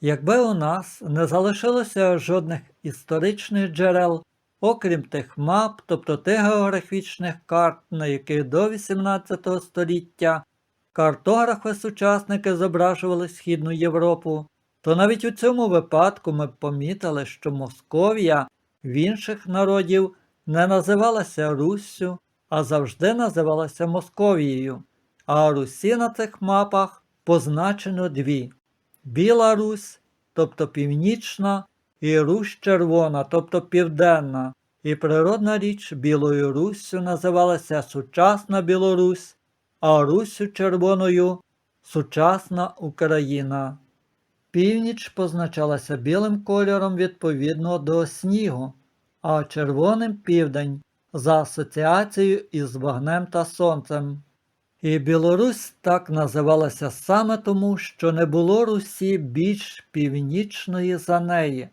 Якби у нас не залишилося жодних історичних джерел, окрім тих мап, тобто тих географічних карт, на яких до 18 століття картографи-сучасники зображували Східну Європу, то навіть у цьому випадку ми б помітили, що Московія в інших народів не називалася Руссю, а завжди називалася Московією. А Русі на цих мапах позначено дві: Біла Русь, тобто північна, і Русь червона, тобто південна. І природна річ Білою Руссю називалася сучасна Білорусь, а Руссю червоною сучасна Україна. Північ позначалася білим кольором відповідно до снігу, а червоним південь за асоціацією із вогнем та сонцем. І Білорусь так називалася саме тому, що не було Русі більш північної за неї.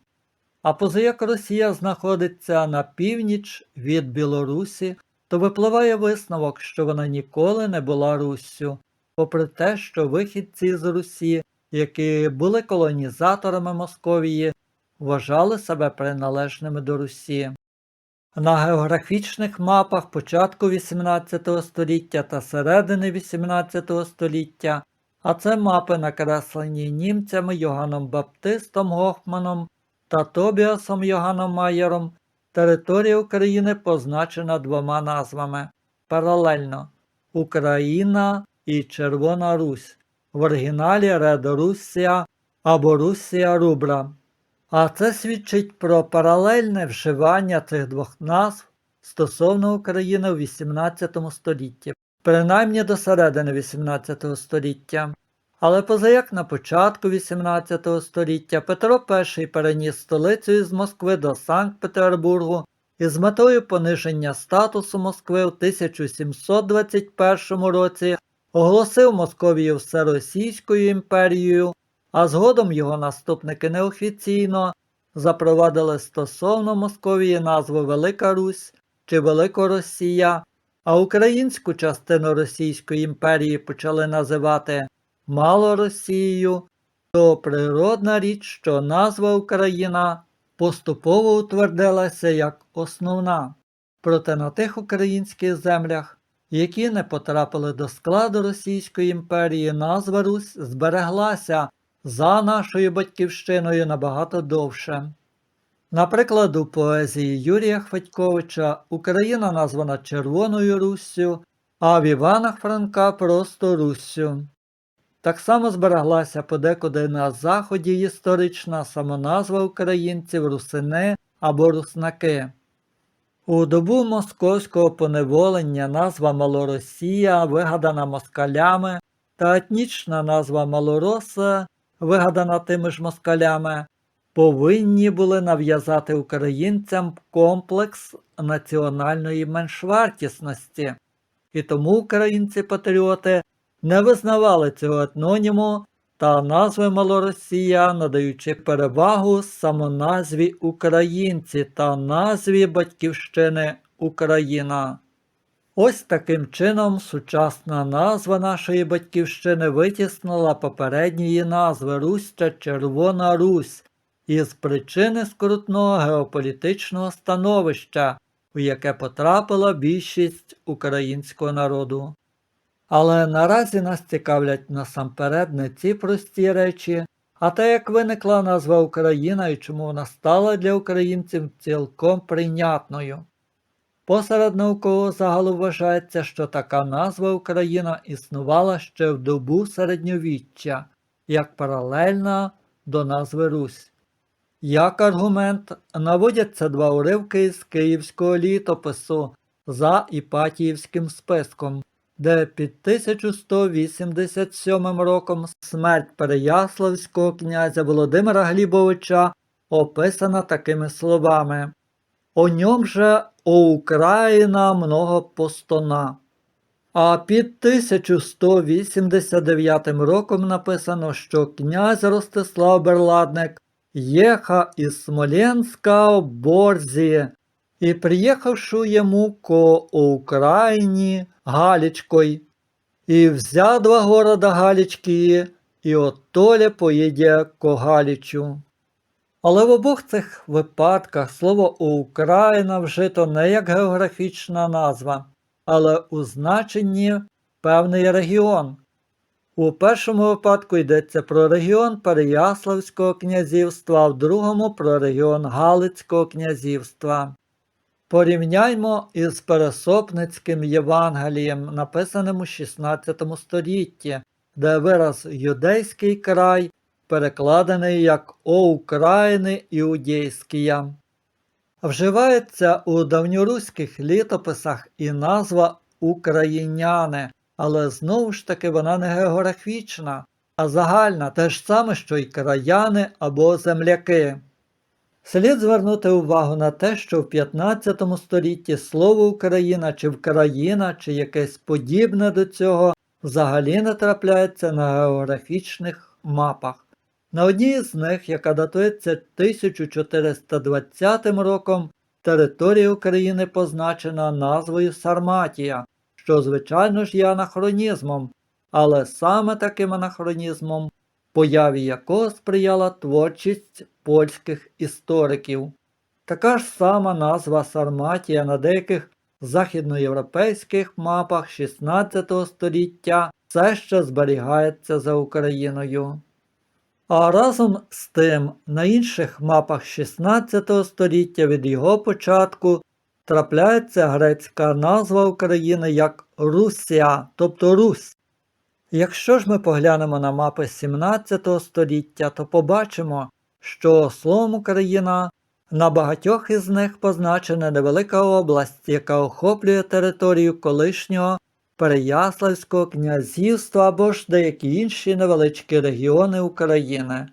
А позаяк Росія знаходиться на північ від Білорусі, то випливає висновок, що вона ніколи не була Руссю, попри те, що вихідці з Русі, які були колонізаторами Московії, вважали себе приналежними до Русі. На географічних мапах початку XVIII століття та середини XVIII століття, а це мапи накреслені німцями Йоганном Баптистом Гофманом та Тобіасом Йоганном Майером, територія України позначена двома назвами. Паралельно Україна і Червона Русь, в оригіналі Редо Руссія або Руссія Рубра. А це свідчить про паралельне вживання цих двох назв стосовно України у XVIII столітті, принаймні до середини XVIII століття. Але позаяк на початку XVIII століття Петро І переніс столицю із Москви до Санкт-Петербургу і з метою пониження статусу Москви в 1721 році оголосив Московію Всеросійською імперією, а згодом його наступники неофіційно запровадили стосовно Московії назву Велика Русь чи Великоросія, а українську частину Російської імперії почали називати Малоросією, то природна річ, що назва Україна поступово утвердилася як основна. Проте на тих українських землях, які не потрапили до складу Російської імперії, назва Русь збереглася за нашою батьківщиною набагато довше. Наприклад, у поезії Юрія Хватьковича Україна названа Червоною Руссю, а в Івана Франка просто Руссю. Так само збереглася подекуди на заході історична самоназва українців русини або руснаки. У добу московського поневолення назва Малоросія, вигадана москалями, та етнічна назва Малороса, вигадана тими ж москалями, повинні були нав'язати українцям комплекс національної меншвартісності, і тому українці-патріоти не визнавали цього етноніму та назви Малоросія, надаючи перевагу самоназві українці та назві Батьківщини Україна. Ось таким чином сучасна назва нашої батьківщини витіснила попередньої назви Русь Червона Русь із причини скрутного геополітичного становища, у яке потрапила більшість українського народу. Але наразі нас цікавлять насамперед не ці прості речі, а те, як виникла назва Україна і чому вона стала для українців цілком прийнятною. Посеред наукового загалу вважається, що така назва Україна існувала ще в добу середньовіччя, як паралельна до назви Русь. Як аргумент наводяться два уривки із київського літопису за Іпатіївським списком, де під 1187 роком смерть Переяславського князя Володимира Глібовича описана такими словами. О ньому же о Україна много постона. А під 1189 роком написано, що князь Ростислав Берладник єха із Смоленська в Борзі, і приїхавши йому ко Україні Галічкой, і взя два города Галічки, і оттоле поїде Когалічу. Але в обох цих випадках слово Україна вжито не як географічна назва, але у значенні певний регіон. У першому випадку йдеться про регіон Переяславського князівства, а в другому про регіон Галицького князівства. Порівняймо із Пересопницьким Євангелієм, написаним у 16 столітті, де вираз юдейський край перекладений як О України Іудейськія. Вживається у давньоруських літописах і назва Україняни, але знову ж таки вона не географічна, а загальна, те ж саме, що й краяни або земляки. Слід звернути увагу на те, що в 15 столітті слово Україна чи Вкраїна, чи якесь подібне до цього взагалі не трапляється на географічних мапах. На одній з них, яка датується 1420 роком, територія України позначена назвою Сарматія, що, звичайно ж, є анахронізмом, але саме таким анахронізмом, появі якого сприяла творчість польських істориків. Така ж сама назва Сарматія на деяких західноєвропейських мапах 16 століття все ще зберігається за Україною. А разом з тим на інших мапах 16 століття від його початку трапляється грецька назва України як Русія, тобто Русь. Якщо ж ми поглянемо на мапи 17 століття, то побачимо, що словом Україна на багатьох із них позначена невелика область, яка охоплює територію колишнього Переяславського князівства або ж деякі інші невеличкі регіони України.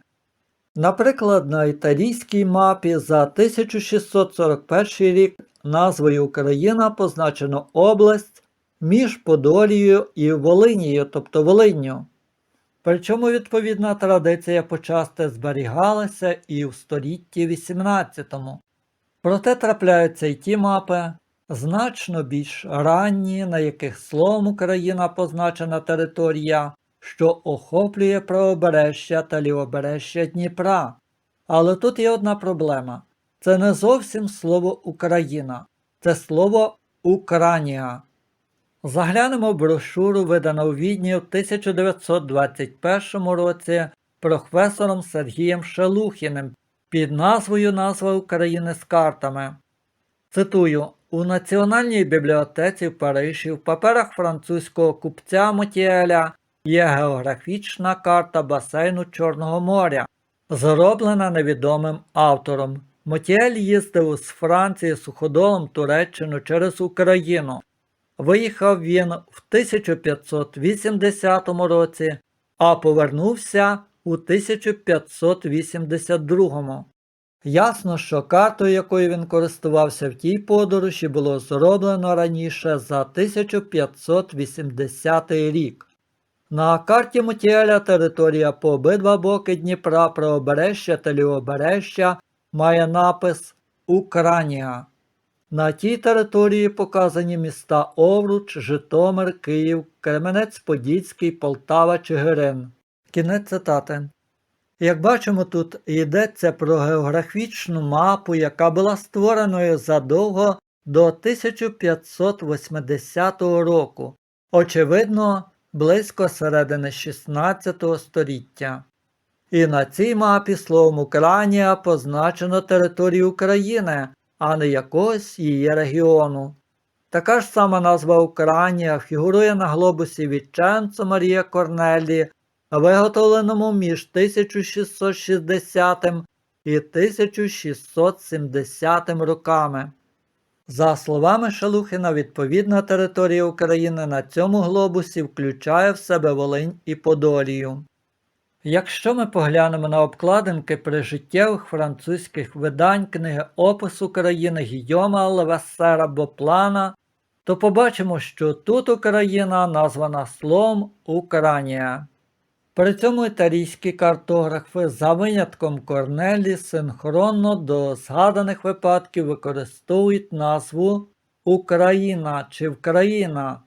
Наприклад, на італійській мапі за 1641 рік назвою Україна позначено область між Подолією і Волинією, тобто Волинню. Причому відповідна традиція почасти зберігалася і в столітті XVIII. Проте трапляються й ті мапи, значно більш ранні, на яких словом Україна позначена територія, що охоплює правобережжя та лівобережжя Дніпра. Але тут є одна проблема: це не зовсім слово Україна, це слово Укранія. Заглянемо в брошуру, видану у Відні в 1921 році професором Сергієм Шелухіним під назвою Назва України з картами. Цитую, у Національній бібліотеці в Парижі в паперах французького купця Мотіеля є географічна карта басейну Чорного моря, зроблена невідомим автором. Мотіель їздив з Франції суходолом Туреччину через Україну. Виїхав він в 1580 році, а повернувся у 1582. Ясно, що картою, якою він користувався в тій подорожі, було зроблено раніше за 1580 рік. На карті Мутіеля територія по обидва боки Дніпра, правобережжя та лівобережжя має напис Укранія. На тій території показані міста Овруч, Житомир, Київ, Кременець-Подільський, Полтава, Чигирин. Кінець цитати. Як бачимо, тут йдеться про географічну мапу, яка була створеною задовго до 1580 року, очевидно, близько середини 16 століття. І на цій мапі словом Українія позначено територію України, а не якогось її регіону. Така ж сама назва Українія фігурує на глобусі Віченцо Марія Корнелі виготовленому між 1660 і 1670 роками. За словами Шелухіна, відповідна територія України на цьому глобусі включає в себе Волинь і Подолію. Якщо ми поглянемо на обкладинки прижиттєвих французьких видань книги Опис України Гійома Левесера Боплана, то побачимо, що тут Україна названа словом Українія. При цьому італійські картографи за винятком Корнелі синхронно до згаданих випадків використовують назву Україна чи Вкраїна,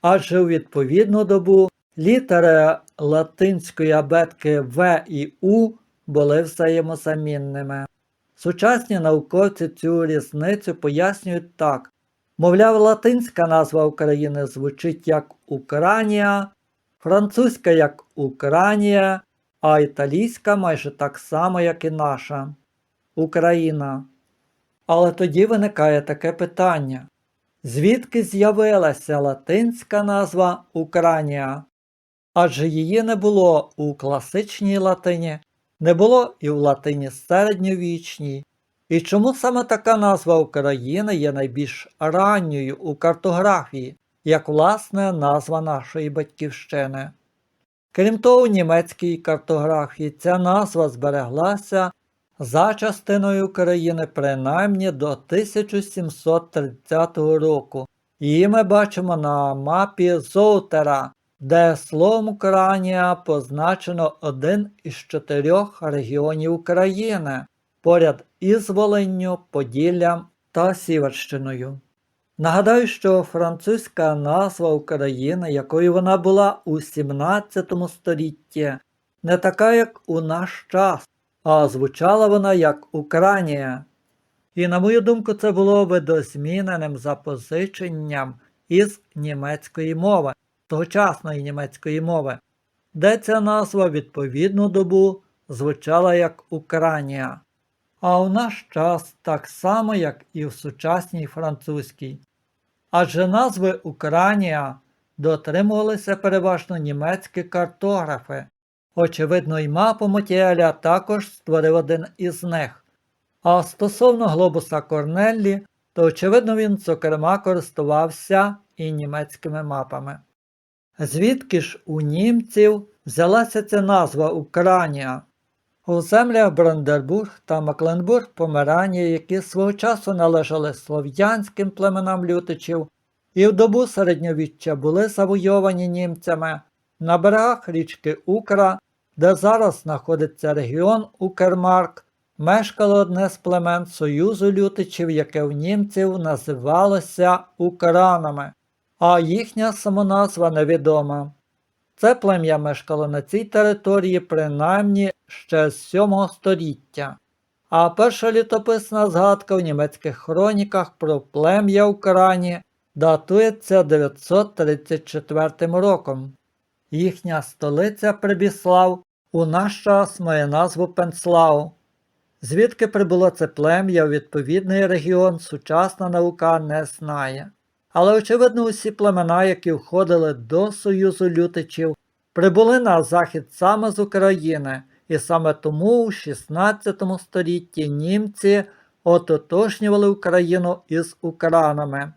адже у відповідну добу Літери латинської абетки В і У були взаємозамінними. Сучасні науковці цю різницю пояснюють так. Мовляв, латинська назва України звучить як Укранія, французька як Українія, а італійська майже так само, як і наша Україна. Але тоді виникає таке питання: звідки з'явилася латинська назва Українія? Адже її не було у класичній латині, не було і в латині середньовічній. І чому саме така назва України є найбільш ранньою у картографії, як власне назва нашої батьківщини? Крім того, у німецькій картографії ця назва збереглася за частиною України принаймні до 1730 року. Її ми бачимо на мапі Зоутера, де словом Українія позначено один із чотирьох регіонів України поряд із Волинню, Поділлям та Сіверщиною. Нагадаю, що французька назва України, якою вона була у 17 столітті, не така, як у наш час, а звучала вона як Українія. І, на мою думку, це було видозміненим запозиченням із німецької мови, тогочасної німецької мови, де ця назва відповідну добу звучала як Українія. А у наш час так само, як і в сучасній французькій. Адже назви Українія дотримувалися переважно німецькі картографи. Очевидно, і мапу Мотіеля також створив один із них. А стосовно глобуса Корнеллі, то очевидно він, зокрема, користувався і німецькими мапами. Звідки ж у німців взялася ця назва Українія? У землях Брандербург та Макленбург Померанії, які свого часу належали слов'янським племенам лютичів, і в добу середньовіччя були завойовані німцями на берегах річки Укра, де зараз знаходиться регіон Укермарк, мешкало одне з племен Союзу лютичів, яке в німців називалося Укранами, а їхня самоназва невідома. Це плем'я мешкало на цій території принаймні ще з 7 століття. А перша літописна згадка в німецьких хроніках про плем'я Україні датується 934 роком. Їхня столиця Прибіслав у наш час має назву Пенслау. Звідки прибуло це плем'я у відповідний регіон, сучасна наука не знає. Але, очевидно, усі племена, які входили до Союзу лютичів, прибули на захід саме з України, і саме тому у 16 столітті німці ототожнювали Україну із Укранами.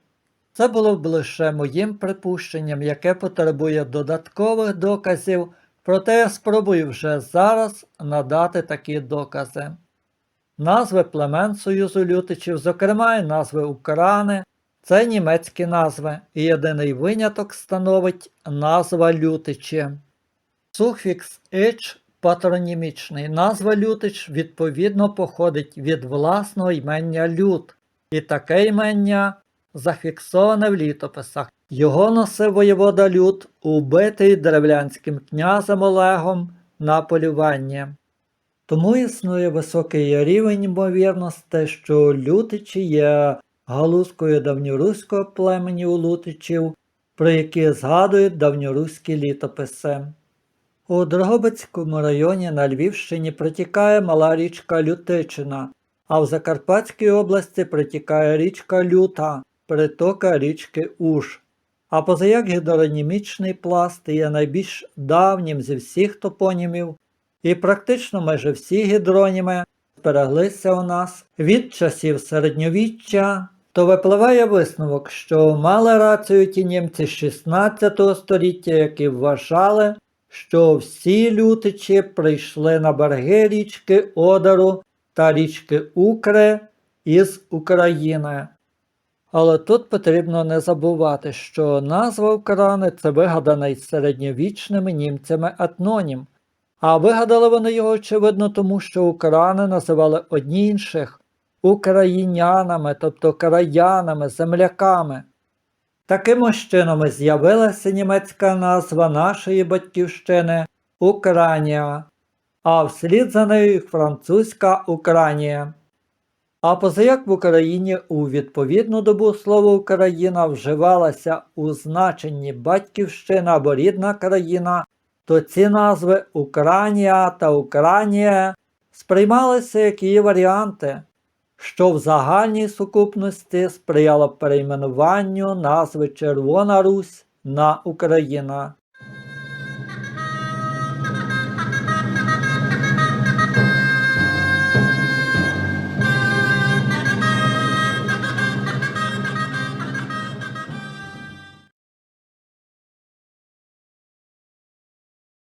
Це було б лише моїм припущенням, яке потребує додаткових доказів, проте я спробую вже зараз надати такі докази. Назви племен Союзу лютичів, зокрема і назви Украни, це німецькі назви, і єдиний виняток становить назва лютичі. Суфікс «ич» патронімічний. Назва лютич відповідно походить від власного ймення лют, і таке ймення зафіксоване в літописах. Його носив воєвода Лют, убитий древлянським князем Олегом на полюванні. Тому існує високий рівень ймовірності, що лютичі є галузкою давньоруського племені у лутичів, про які згадують давньоруські літописи. У Дрогобицькому районі на Львівщині протікає мала річка Лютичина, а в Закарпатській області протікає річка Люта, притока річки Уж. А позаяк гідронімічний пласт є найбільш давнім зі всіх топонімів, і практично майже всі гідроніми збереглися у нас від часів середньовіччя, то випливає висновок, що мали рацію ті німці 16 століття, які вважали, що всі лютичі прийшли на береги річки Одару та річки Укре із України. Але тут потрібно не забувати, що назва України це вигаданий середньовічними німцями етнонім, а вигадали вони його, очевидно, тому що Украни називали одні інших українянами, тобто краянами, земляками. Таким чином з'явилася німецька назва нашої батьківщини Україна, а вслід за нею французька Україна. А позаяк в Україні у відповідну добу слово Україна вживалося у значенні батьківщина або рідна країна, то ці назви Українія та Українія сприймалися як її варіанти, що в загальній сукупності сприяло перейменуванню назви Червона Русь на Україна.